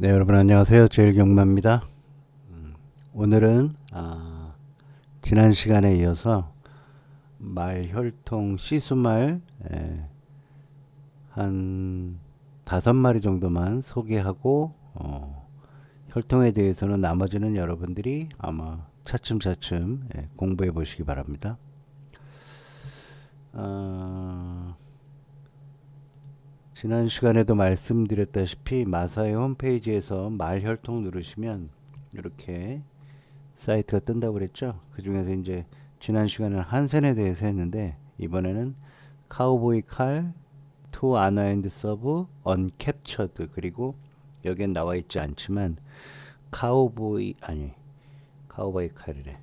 네, 여러분 안녕하세요. 제일경마입니다. 음, 오늘은 아, 지난 시간에 이어서 말 혈통 시수말 에, 한 다섯 마리 정도만 소개하고 어, 혈통에 대해서는 나머지는 여러분들이 아마 차츰차츰 예, 공부해 보시기 바랍니다. 아, 지난 시간에도 말씀드렸다시피 마사의 홈페이지에서 말 혈통 누르시면 이렇게 사이트가 뜬다고 그랬죠. 그 중에서 이제 지난 시간에는 한센에 대해서 했는데 이번에는 카우보이 칼, 투 아나앤드 서브, 언캡처드 그리고 여기엔 나와 있지 않지만 카우보이 아니 카우보이 칼이래.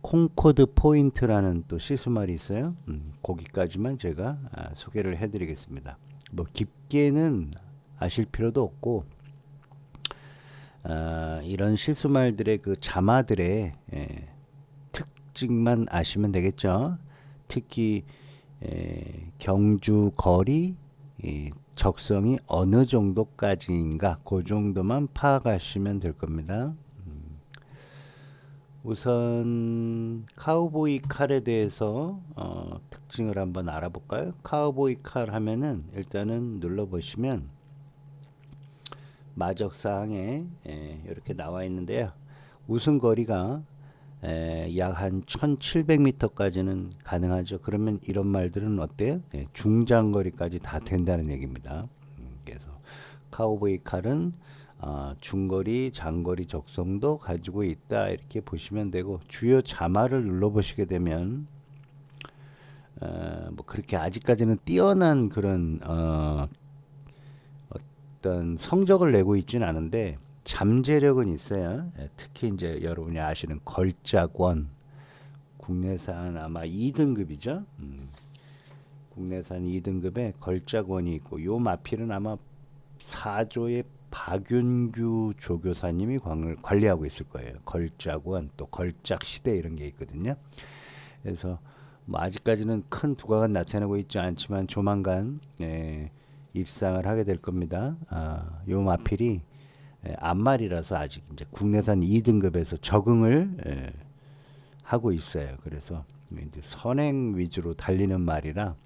콩코드 포인트라는 또 시수말이 있어요. 음, 거기까지만 제가 아, 소개를 해드리겠습니다. 뭐 깊게는 아실 필요도 없고 아, 이런 시수말들의 그 자마들의 예, 특징만 아시면 되겠죠. 특히 에, 경주 거리 이 적성이 어느 정도까지인가 그 정도만 파악하시면 될 겁니다. 음. 우선 카우보이 칼에 대해서 어, 특징을 한번 알아볼까요? 카우보이 칼 하면은 일단은 눌러보시면 마적 사항에 예, 이렇게 나와 있는데요. 우승 거리가 약한 1700m까지는 가능하죠. 그러면 이런 말들은 어때요? 예, 중장거리까지 다 된다는 얘기입니다. 음, 그래서 카우보이 칼은 어, 중거리, 장거리 적성도 가지고 있다 이렇게 보시면 되고 주요 자마를 눌러보시게 되면 어, 뭐 그렇게 아직까지는 뛰어난 그런 어, 어떤 성적을 내고 있지는 않은데 잠재력은 있어요. 예, 특히 이제 여러분이 아시는 걸작원 국내산 아마 2등급이죠. 음, 국내산 2등급에 걸작원이 있고 요 마필은 아마 4조의 박윤규 조교사님이 광을 관리하고 있을 거예요. 걸작원 또 걸작 시대 이런 게 있거든요. 그래서 뭐 아직까지는 큰 두각은 나타나고 있지 않지만 조만간 예, 입상을 하게 될 겁니다. 아, 요 마필이 예, 앞말이라서 아직 이제 국내산 2등급에서 적응을 예, 하고 있어요. 그래서 이제 선행 위주로 달리는 말이라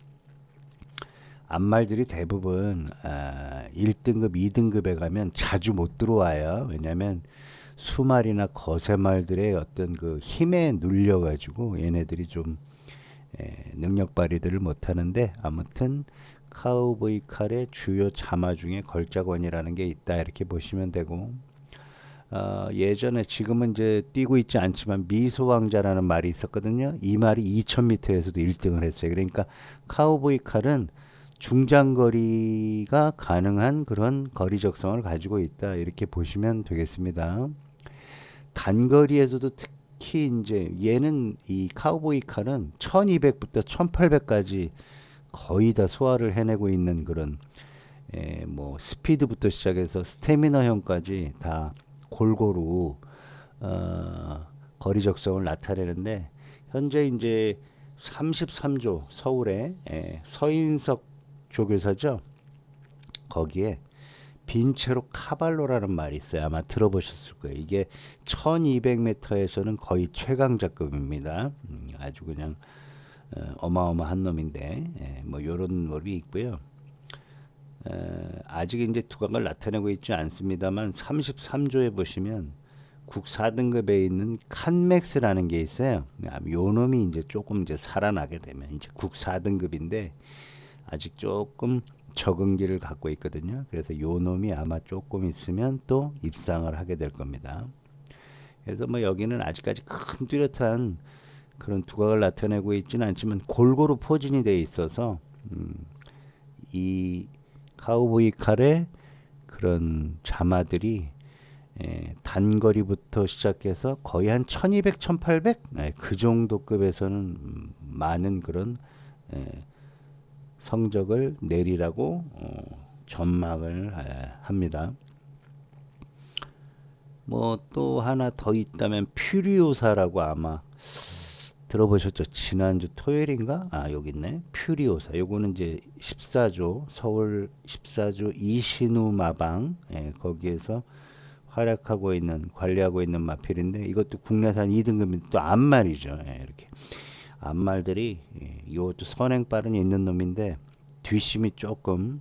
앞말들이 대부분 아, 1등급, 2등급에 가면 자주 못 들어와요. 왜냐하면 수말이나 거세말들의 어떤 그 힘에 눌려 가지고 얘네들이 좀 에, 능력 발휘들을 못 하는데 아무튼 카우보이 칼의 주요 자마 중에 걸작원이라는 게 있다 이렇게 보시면 되고 어, 예전에 지금은 이제 뛰고 있지 않지만 미소왕자라는 말이 있었거든요. 이 말이 2000m에서도 1등을 했어요. 그러니까 카우보이 칼은 중장거리가 가능한 그런 거리 적성을 가지고 있다 이렇게 보시면 되겠습니다. 단거리에서도 특히 이제 얘는 이 카우보이 칼은 1200부터 1800까지 거의 다 소화를 해내고 있는 그런 에, 뭐 스피드부터 시작해서 스태미너형까지 다 골고루 어, 거리 적성을 나타내는데 현재 이제 33조 서울에 에, 서인석 조교사죠. 거기에 빈체로 카발로라는 말이 있어요. 아마 들어보셨을 거예요. 이게 1200m에서는 거의 최강자급입니다. 음, 아주 그냥 어, 어마어마한 놈인데 예, 뭐 요런 놈이 있고요. 에, 아직 이제 두각을 나타내고 있지 않습니다만 33조에 보시면 국 4등급에 있는 칸맥스라는 게 있어요. 요 놈이 이제 조금 이제 살아나게 되면 이제 국 4등급인데 아직 조금 적응기를 갖고 있거든요. 그래서 요 놈이 아마 조금 있으면 또 입상을 하게 될 겁니다. 그래서 뭐 여기는 아직까지 큰 뚜렷한 그런 두각을 나타내고 있지는 않지만 골고루 포진이 돼 있어서 음, 이 카우보이 칼의 그런 자마들이 에, 단거리부터 시작해서 거의 한 1200, 1800? 네, 그 정도 급에서는 음, 많은 그런 에, 성적을 내리라고 어, 전망을 에, 합니다. 뭐 또 하나 더 있다면 퓨리오사라고 아마 들어보셨죠? 지난주 토요일인가? 아, 여기 있네. 퓨리오사. 요거는 이제 14조, 서울 14조 이신우 마방, 예, 거기에서 활약하고 있는, 관리하고 있는 마필인데, 이것도 국내산 2등급인 또 암말이죠. 예, 이렇게. 암말들이, 예, 이것도 선행발은 있는 놈인데, 뒷심이 조금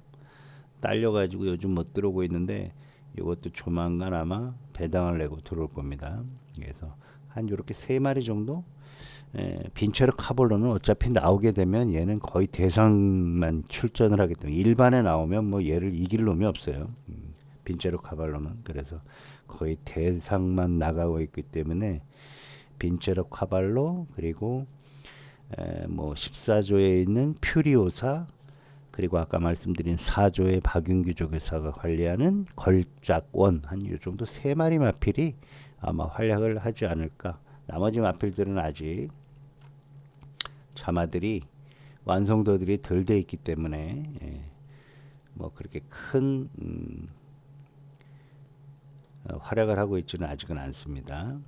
딸려가지고 요즘 못 들어오고 있는데, 이것도 조만간 아마 배당을 내고 들어올 겁니다. 그래서 한 요렇게 세 마리 정도 에, 빈체르 카볼로는 어차피 나오게 되면 얘는 거의 대상만 출전을 하기 때문에 일반에 나오면 뭐 얘를 이길 놈이 없어요. 음, 빈체르 카발로는 그래서 거의 대상만 나가고 있기 때문에 빈체르 카발로 그리고 에, 뭐 14조에 있는 퓨리오사 그리고 아까 말씀드린 4조의 박윤규 조교사가 관리하는 걸작원 한이 정도 세 마리 마필이 아마 활약을 하지 않을까. 나머지 마필들은 아직 자마들이 완성도들이 덜 돼 있기 때문에 예, 뭐 그렇게 큰 음, 어, 활약을 하고 있지는 아직은 않습니다.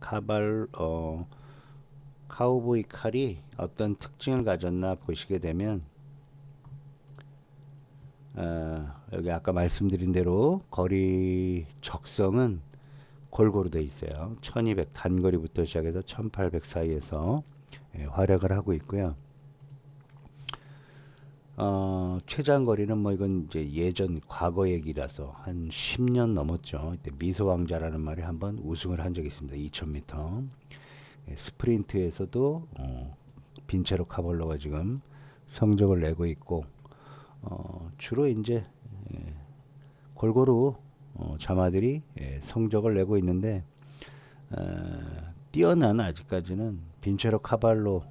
카발 어, 카우보이 칼이 어떤 특징을 가졌나 보시게 되면 어, 여기 아까 말씀드린 대로 거리 적성은 골고루 돼 있어요. 1200 단거리부터 시작해서 1800 사이에서 예, 활약을 하고 있고요. 어, 최장거리는 뭐 이건 이제 예전 과거 얘기라서 한 10년 넘었죠. 이때 미소 왕자라는 말이 한번 우승을 한 적이 있습니다. 2000m. 예, 스프린트에서도 어, 빈체로 카볼로가 지금 성적을 내고 있고 어, 주로 이제 예, 골고루 어, 자마들이 예, 성적을 내고 있는데 어, 뛰어난 아직까지는 빈체로 카발로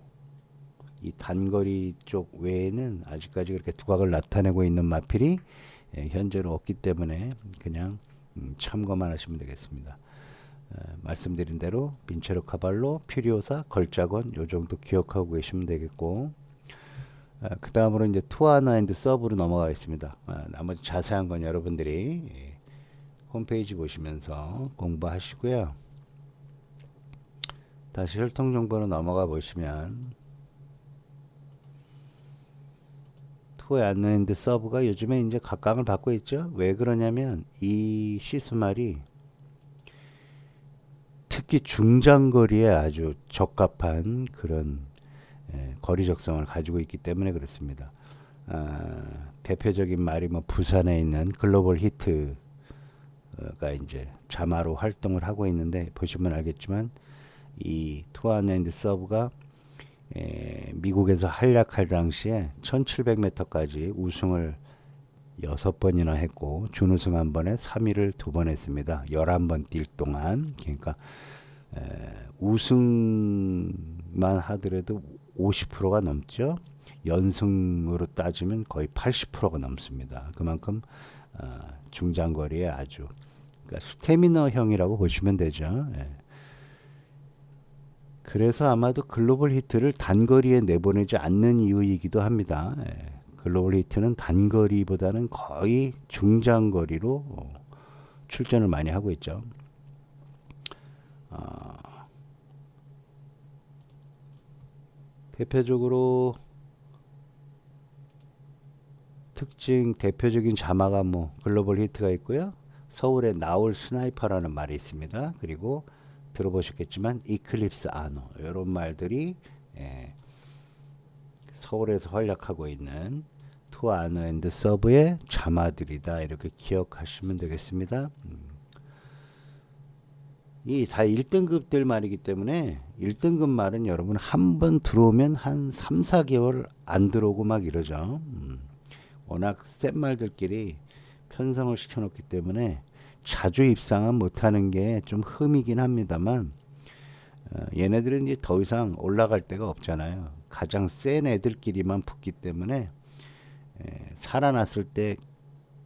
이 단거리 쪽 외에는 아직까지 그렇게 두각을 나타내고 있는 마필이 예, 현재로 없기 때문에 그냥 음, 참고만 하시면 되겠습니다. 어, 말씀드린 대로 빈체로 카발로, 퓨리오사, 걸작원 요 정도 기억하고 계시면 되겠고 어, 그 다음으로 이제 투아나 앤드 서브로 넘어가겠습니다. 어, 나머지 자세한 건 여러분들이 예, 홈페이지 보시면서 공부하시고요. 다시 혈통 정보로 넘어가 보시면 투 앤드 서브가 요즘에 이제 각광을 받고 있죠. 왜 그러냐면 이 시스말이 특히 중장거리에 아주 적합한 그런 예, 거리 적성을 가지고 있기 때문에 그렇습니다. 아, 대표적인 말이 뭐 부산에 있는 글로벌 히트가 이제 자마로 활동을 하고 있는데 보시면 알겠지만 이 투아랜드 서브가 에, 미국에서 활약할 당시에 1700m까지 우승을 여섯 번이나 했고 준우승 한 번에 3위를 두 번 했습니다. 11번 뛸 동안 그러니까 에, 우승만 하더라도 50%가 넘죠. 연승으로 따지면 거의 80%가 넘습니다. 그만큼 어, 중장거리에 아주 그러니까 스태미너형이라고 보시면 되죠. 예. 그래서 아마도 글로벌 히트를 단거리에 내보내지 않는 이유이기도 합니다. 예. 글로벌 히트는 단거리보다는 거의 중장거리로 어, 출전을 많이 하고 있죠. 어, 대표적으로 특징 대표적인 자마가 뭐 글로벌 히트가 있고요. 서울에 나올 스나이퍼라는 말이 있습니다. 그리고 들어보셨겠지만 이클립스 아노 이런 말들이 예, 서울에서 활약하고 있는 투 아노 앤드 서브의 자마들이다 이렇게 기억하시면 되겠습니다. 음. 이다 1등급들 말이기 때문에 1등급 말은 여러분 한 번 들어오면 한 3, 4개월 안 들어오고 막 이러죠. 음. 워낙 센 말들끼리 편성을 시켜놓기 때문에 자주 입상은 못하는 게 좀 흠이긴 합니다만 어, 얘네들은 이제 더 이상 올라갈 데가 없잖아요. 가장 센 애들끼리만 붙기 때문에 에, 살아났을 때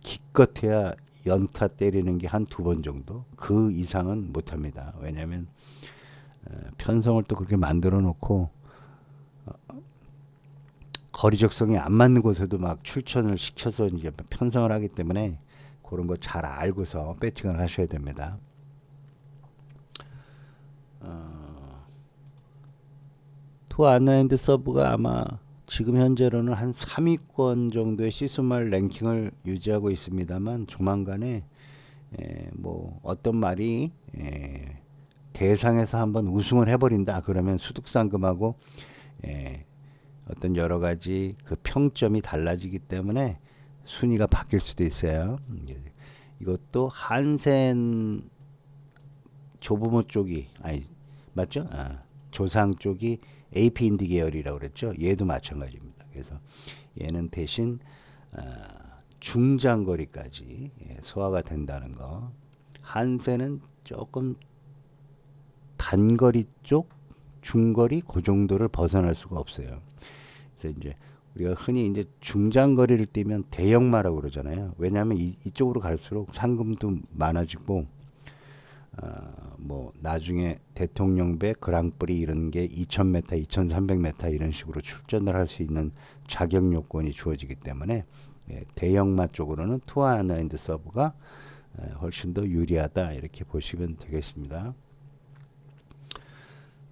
기껏해야 연타 때리는 게 한 두 번 정도 그 이상은 못합니다. 왜냐하면 어, 편성을 또 그렇게 만들어 놓고 어, 거리 적성이 안 맞는 곳에도 막 출전을 시켜서 이제 편성을 하기 때문에 그런 거 잘 알고서 배팅을 하셔야 됩니다. 어, 투 아너핸드 서브가 아마 지금 현재로는 한 3위권 정도의 시스말 랭킹을 유지하고 있습니다만 조만간에 에, 뭐 어떤 말이 에, 대상에서 한번 우승을 해버린다 그러면 수득상금하고 에, 어떤 여러 가지 그 평점이 달라지기 때문에 순위가 바뀔 수도 있어요. 음, 예. 이것도 한센 조부모 쪽이 아니 맞죠? 아, 조상 쪽이 AP 인디 계열이라고 그랬죠. 얘도 마찬가지입니다. 그래서 얘는 대신 아, 중장거리까지 예, 소화가 된다는 거. 한센은 조금 단거리 쪽, 중거리 그 정도를 벗어날 수가 없어요. 그래서 이제 우리가 흔히 이제 중장거리를 뛰면 대형마라고 그러잖아요. 왜냐하면 이, 이쪽으로 갈수록 상금도 많아지고 어, 뭐 나중에 대통령배 그랑프리 이런 게 2,000m, 2,300m 이런 식으로 출전을 할 수 있는 자격 요건이 주어지기 때문에 예, 대형마 쪽으로는 투어 아나인드 서브가 에, 훨씬 더 유리하다 이렇게 보시면 되겠습니다.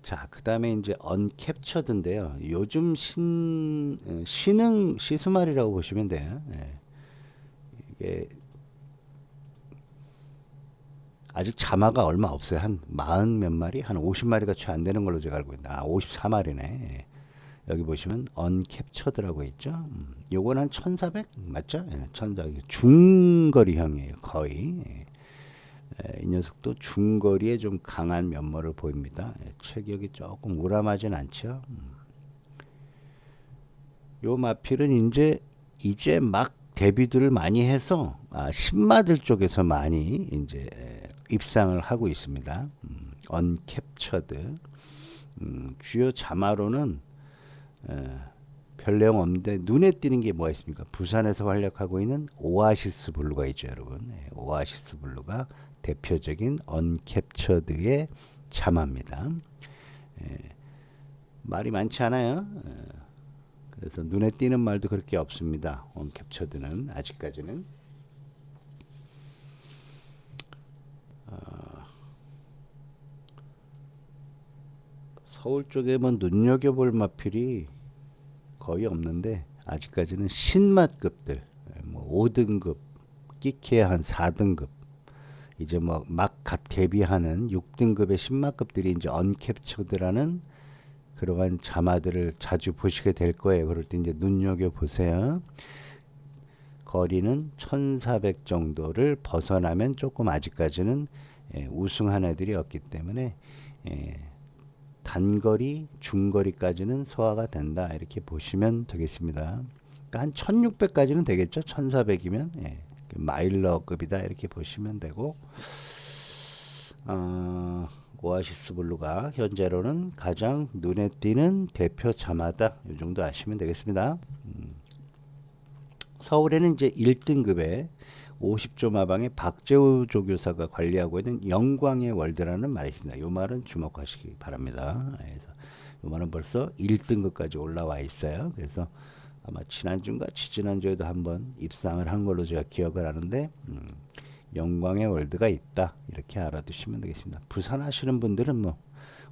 자, 그다음에 이제 언캡처드인데요. 요즘 신 어, 신흥 시스말이라고 보시면 돼요. 예. 이게 아직 자마가 얼마 없어요. 한 마흔 몇 마리, 한 50마리가 채 안 되는 걸로 제가 알고 있는데, 아, 54마리네. 여기 보시면 언캡처드라고 있죠. 음, 요건 한1,400 맞죠? 예, 1,400 중거리형이에요, 거의. 예. 에, 이 녀석도 중거리에 좀 강한 면모를 보입니다. 예, 체격이 조금 우람하진 않죠. 음. 요 마필은 이제 이제 막 데뷔들을 많이 해서 아, 신마들 쪽에서 많이 이제 에, 입상을 하고 있습니다. 음, 언캡처드 음, 주요 자마로는 에, 별 내용 없는데 눈에 띄는 게 뭐가 있습니까? 부산에서 활약하고 있는 오아시스 블루가 있죠, 여러분. 예, 오아시스 블루가 대표적인 언캡처드의 자마입니다. 예, 말이 많지 않아요. 예, 그래서 눈에 띄는 말도 그렇게 없습니다. 언캡처드는 아직까지는. 서울 쪽에 뭐 눈여겨볼 마필이 거의 없는데 아직까지는 신맛급들 예, 뭐 5등급 끼케야 한 4등급 이제 뭐막갓 데뷔하는 6등급의 신맛급들이 이제 언캡처드라는 그러한 자마들을 자주 보시게 될 거예요. 그럴 때 이제 눈여겨 보세요. 거리는 1400 정도를 벗어나면 조금 아직까지는 예, 우승한 애들이 없기 때문에 예, 단거리, 중거리까지는 소화가 된다 이렇게 보시면 되겠습니다. 그러니까 한 1600까지는 되겠죠. 1400이면 예, 마일러급이다 이렇게 보시면 되고 어, 오아시스 블루가 현재로는 가장 눈에 띄는 대표 자마다 이 정도 아시면 되겠습니다. 음. 서울에는 이제 1등급의 50조 마방의 박재우 조교사가 관리하고 있는 영광의 월드라는 말이 있습니다. 이 말은 주목하시기 바랍니다. 그래서 이 말은 벌써 1등급까지 올라와 있어요. 그래서 아마 지난주인가 지지난주에도 한번 입상을 한 걸로 제가 기억을 하는데 음, 영광의 월드가 있다 이렇게 알아두시면 되겠습니다. 부산 하시는 분들은 뭐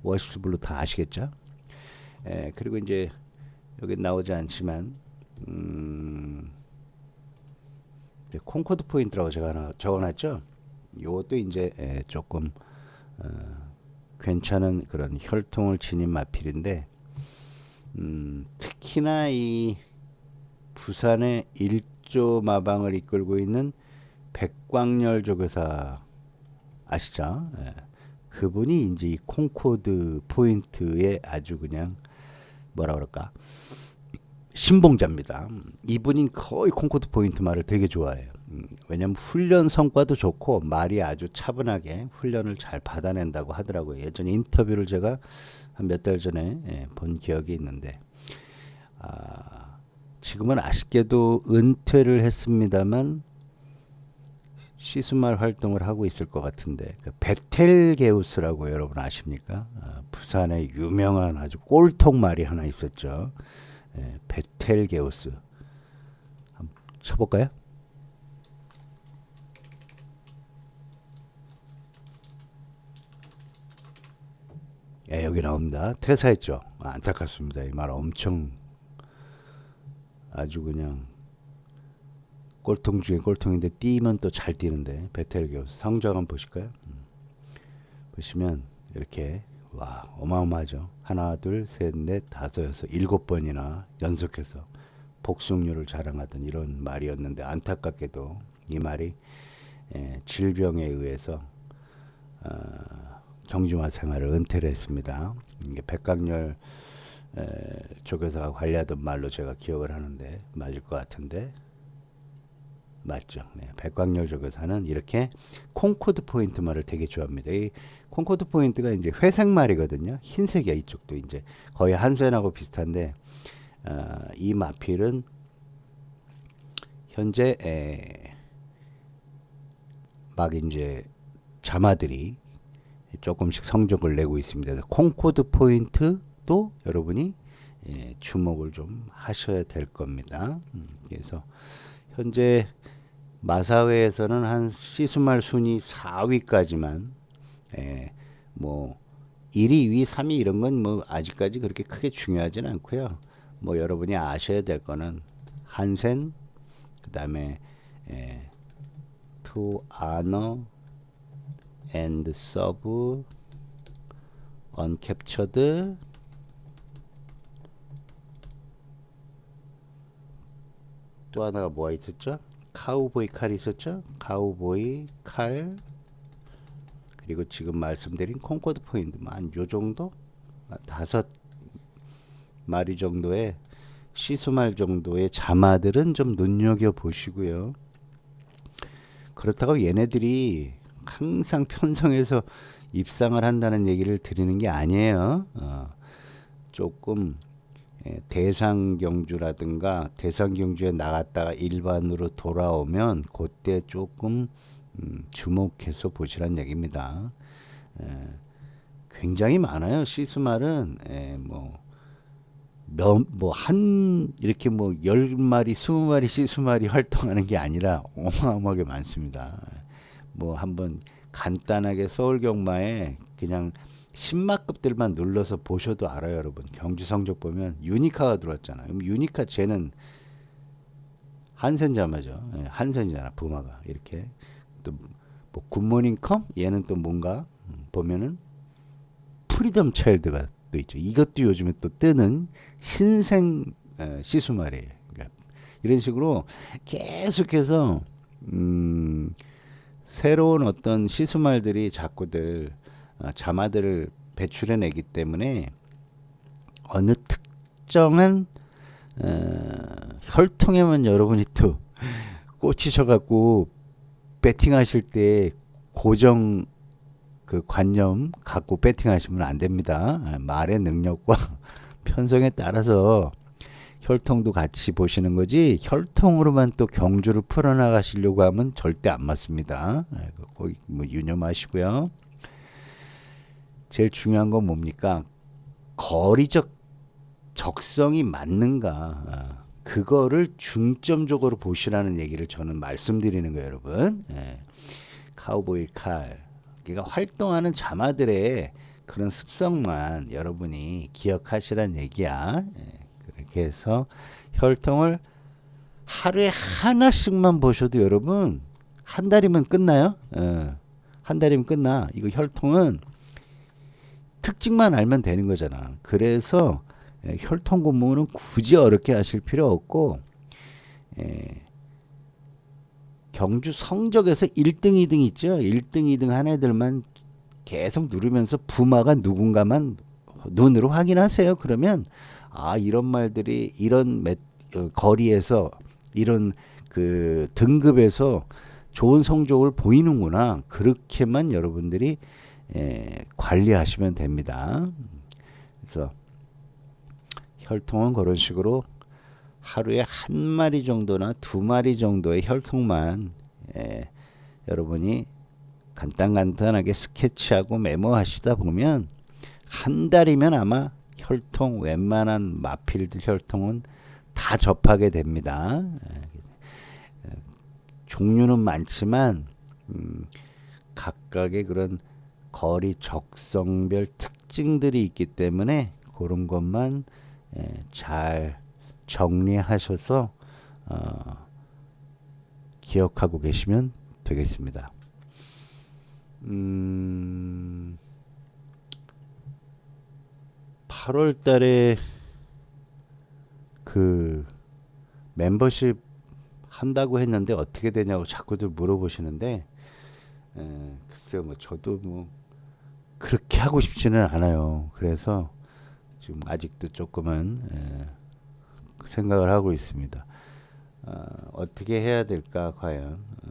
워시스 블루 다 아시겠죠? 에, 그리고 이제 여기 나오지 않지만 음, 콩코드 포인트라고 제가 적어놨죠. 이것도 이제 에, 조금 어, 괜찮은 그런 혈통을 지닌 마필인데 음, 특히나 이 부산의 일조 마방을 이끌고 있는 백광열 조교사 아시죠? 예. 그분이 이제 이 콩코드 포인트에 아주 그냥 뭐라 그럴까 신봉자입니다. 이분이 거의 콩코드 포인트 말을 되게 좋아해요. 음, 왜냐면 훈련 성과도 좋고 말이 아주 차분하게 훈련을 잘 받아낸다고 하더라고요. 예전에 인터뷰를 제가 한 몇 달 전에 예, 본 기억이 있는데 아, 지금은 아쉽게도 은퇴를 했습니다만 시스말 활동을 하고 있을 것 같은데 그 베텔게우스라고 여러분 아십니까? 아, 부산에 유명한 아주 꼴통 말이 하나 있었죠. 예, 베텔게우스. 한번 쳐볼까요? 예, 여기 나옵니다. 퇴사했죠. 아, 안타깝습니다. 이 말 엄청 아주 그냥 꼴통 중에 꼴통인데 뛰면 또 잘 뛰는데 베텔 교수 성적 한번 보실까요? 음. 보시면 이렇게 와 어마어마하죠. 하나 둘 셋 넷 다섯 여섯 일곱 번이나 연속해서 복숭률을 자랑하던 이런 말이었는데 안타깝게도 이 말이 예, 질병에 의해서 어, 경중화 생활을 은퇴를 했습니다. 이게 백강렬 에, 쪽에서 관리하던 말로 제가 기억을 하는데 맞을 것 같은데 맞죠. 네, 백광열 조교사는 이렇게 콩코드 포인트 말을 되게 좋아합니다. 이 콩코드 포인트가 이제 회색 말이거든요. 흰색이야 이쪽도 이제 거의 한센하고 비슷한데 어, 이 마필은 현재 에, 막 이제 자마들이 조금씩 성적을 내고 있습니다. 콩코드 포인트도 여러분이 예, 주목을 좀 하셔야 될 겁니다. 음, 그래서 현재 마사회에서는 한 시스말 순위 4위까지만 예, 뭐 1위, 2위, 3위 이런 건 뭐 아직까지 그렇게 크게 중요하지는 않고요. 뭐 여러분이 아셔야 될 거는 한센 그다음에 예, to honor and serve uncaptured 또 하나가 뭐가 있었죠? 카우보이 칼이 있었죠? 카우보이 칼 그리고 지금 말씀드린 콩코드 포인트만 요 정도 아, 다섯 마리 정도의 시수말 정도의 자마들은 좀 눈여겨 보시고요. 그렇다고 얘네들이 항상 편성해서 입상을 한다는 얘기를 드리는 게 아니에요. 어, 조금 예, 대상 경주라든가 대상 경주에 나갔다가 일반으로 돌아오면 그때 조금 음, 주목해서 보시란 얘기입니다. 예, 굉장히 많아요. 시스말은 예, 뭐뭐한 이렇게 뭐 열 마리, 스무 마리 시스말이 활동하는 게 아니라 어마어마하게 많습니다. 뭐 한번 간단하게 서울 경마에 그냥 신마급들만 눌러서 보셔도 알아요, 여러분. 경주 성적 보면 유니카가 들어왔잖아요. 그럼 유니카 쟤는 한센자마죠. 예, 한센자나 부마가 이렇게 또뭐 굿모닝 컴 얘는 또 뭔가 음, 보면은 프리덤 차일드가 또 있죠. 이것도 요즘에 또 뜨는 신생 어, 시수말이에요. 그러니까 이런 식으로 계속해서 음, 새로운 어떤 시수말들이 자꾸들 어, 자마들을 배출해내기 때문에 어느 특정한 어, 혈통에만 여러분이 또 꽂히셔갖고 배팅하실 때 고정 그 관념 갖고 배팅하시면 안 됩니다. 아, 말의 능력과 편성에 따라서 혈통도 같이 보시는 거지 혈통으로만 또 경주를 풀어나가시려고 하면 절대 안 맞습니다. 거기 뭐 유념하시고요. 제일 중요한 건 뭡니까? 거리적 적성이 맞는가? 아, 그거를 중점적으로 보시라는 얘기를 저는 말씀드리는 거예요, 여러분. 예. 카우보이 칼. 그러니까 활동하는 자마들의 그런 습성만 여러분이 기억하시란 얘기야. 예. 그렇게 해서 혈통을 하루에 하나씩만 보셔도 여러분 한 달이면 끝나요. 예. 한 달이면 끝나. 이거 혈통은 특징만 알면 되는 거잖아. 그래서 예, 혈통 공부는 굳이 어렵게 하실 필요 없고 예, 경주 성적에서 1등, 2등 있죠. 1등, 2등 한 애들만 계속 누르면서 부마가 누군가만 눈으로 확인하세요. 그러면 아 이런 말들이 이런 매, 어, 거리에서 이런 그 등급에서 좋은 성적을 보이는구나. 그렇게만 여러분들이 예, 관리하시면 됩니다. 그래서 혈통은 그런 식으로 하루에 한 마리 정도나 두 마리 정도의 혈통만 예, 여러분이 간단간단하게 스케치하고 메모하시다 보면 한 달이면 아마 혈통 웬만한 마필드 혈통은 다 접하게 됩니다. 예, 종류는 많지만 음, 각각의 그런 거리 적성별 특 특징들이 있기 때문에 그런 것만 예, 잘 정리하셔서 어, 기억하고 계시면 되겠습니다. 음, 8월 달에 그 멤버십 한다고 했는데 어떻게 되냐고 자꾸들 물어보시는데 에, 글쎄요 뭐 저도 뭐 그렇게 하고 싶지는 않아요. 그래서 지금 아직도 조금은 에, 생각을 하고 있습니다. 어, 어떻게 해야 될까 과연 어,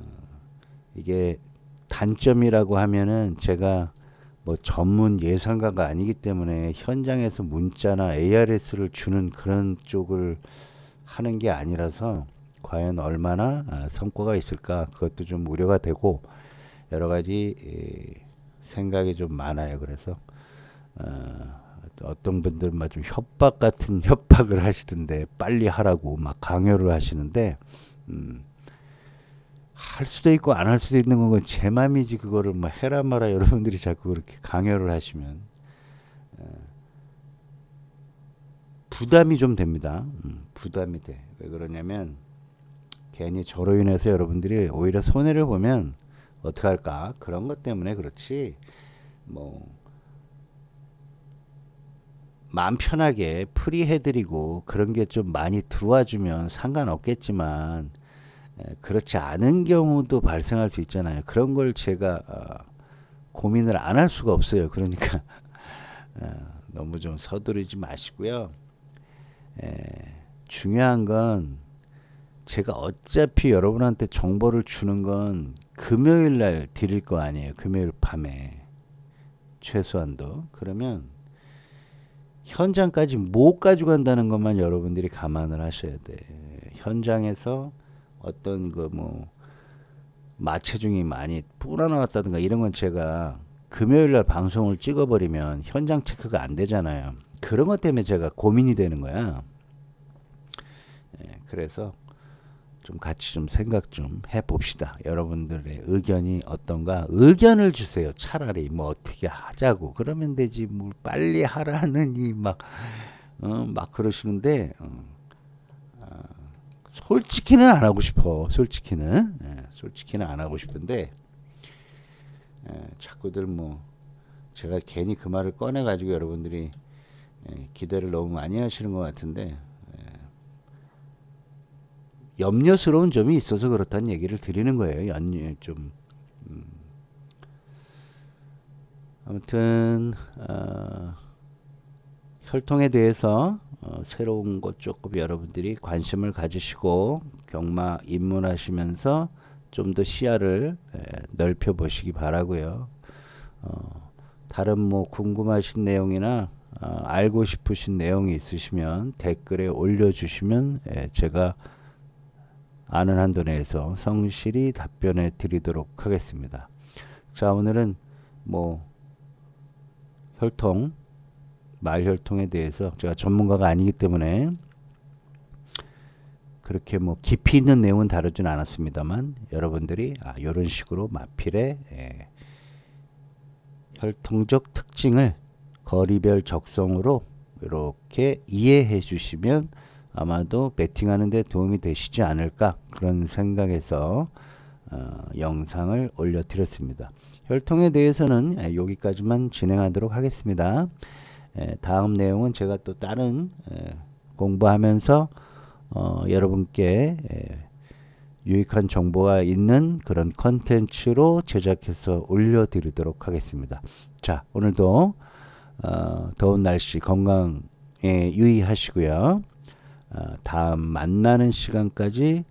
이게 단점이라고 하면은 제가 뭐 전문 예상가가 아니기 때문에 현장에서 문자나 ARS를 주는 그런 쪽을 하는 게 아니라서 과연 얼마나 아, 성과가 있을까 그것도 좀 우려가 되고 여러 가지 에, 생각이 좀 많아요. 그래서 어, 어떤 분들은 막 좀 협박 같은 협박을 하시던데 빨리 하라고 막 강요를 하시는데 음, 할 수도 있고 안 할 수도 있는 건 제 맘이지 그거를 뭐 해라 마라 여러분들이 자꾸 그렇게 강요를 하시면 어, 부담이 좀 됩니다. 음, 부담이 돼. 왜 그러냐면 괜히 저로 인해서 여러분들이 오히려 손해를 보면 어떡 할까 그런 것 때문에 그렇지 뭐 마음 편하게 프리해드리고 그런 게 좀 많이 들어와주면 상관없겠지만 에, 그렇지 않은 경우도 발생할 수 있잖아요. 그런 걸 제가 어, 고민을 안 할 수가 없어요. 그러니까 어, 너무 좀 서두르지 마시고요. 에, 중요한 건 제가 어차피 여러분한테 정보를 주는 건 금요일 날 드릴 거 아니에요. 금요일 밤에 최소한도 그러면 현장까지 못 가져간다는 것만 여러분들이 감안을 하셔야 돼. 현장에서 어떤 그 뭐 마체중이 많이 뿌러나왔다든가 이런 건 제가 금요일 날 방송을 찍어버리면 현장 체크가 안 되잖아요. 그런 것 때문에 제가 고민이 되는 거야. 예, 그래서 좀 같이 좀 생각 좀 해봅시다. 여러분들의 의견이 어떤가? 의견을 주세요. 차라리 뭐 어떻게 하자고 그러면 되지. 뭘 빨리 하라느니 막 어, 막 그러시는데 어, 어, 솔직히는 안 하고 싶어. 솔직히는 예, 솔직히는 안 하고 싶은데 예, 자꾸들 뭐 제가 괜히 그 말을 꺼내 가지고 여러분들이 예, 기대를 너무 많이 하시는 것 같은데 염려스러운 점이 있어서 그렇다는 얘기를 드리는 거예요. 연, 좀 음. 아무튼 어, 혈통에 대해서 어, 새로운 것 조금 여러분들이 관심을 가지시고 경마 입문하시면서 좀 더 시야를 에, 넓혀 보시기 바라고요. 어, 다른 뭐 궁금하신 내용이나 어, 알고 싶으신 내용이 있으시면 댓글에 올려주시면 에, 제가 아는 한도 내에서 성실히 답변해 드리도록 하겠습니다. 자, 오늘은 뭐 혈통, 말혈통에 대해서 제가 전문가가 아니기 때문에 그렇게 뭐 깊이 있는 내용은 다루진 않았습니다만 여러분들이 아, 이런 식으로 마필의 예, 혈통적 특징을 거리별 적성으로 이렇게 이해해 주시면 아마도 베팅하는 데 도움이 되시지 않을까 그런 생각에서 어, 영상을 올려드렸습니다. 혈통에 대해서는 에, 여기까지만 진행하도록 하겠습니다. 에, 다음 내용은 제가 또 다른 에, 공부하면서 어, 여러분께 에, 유익한 정보가 있는 그런 컨텐츠로 제작해서 올려드리도록 하겠습니다. 자, 오늘도 어, 더운 날씨 건강에 유의하시고요. 어, 다음 만나는 시간까지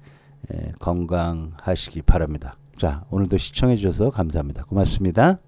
건강하시기 바랍니다. 자, 오늘도 시청해 주셔서 감사합니다. 고맙습니다.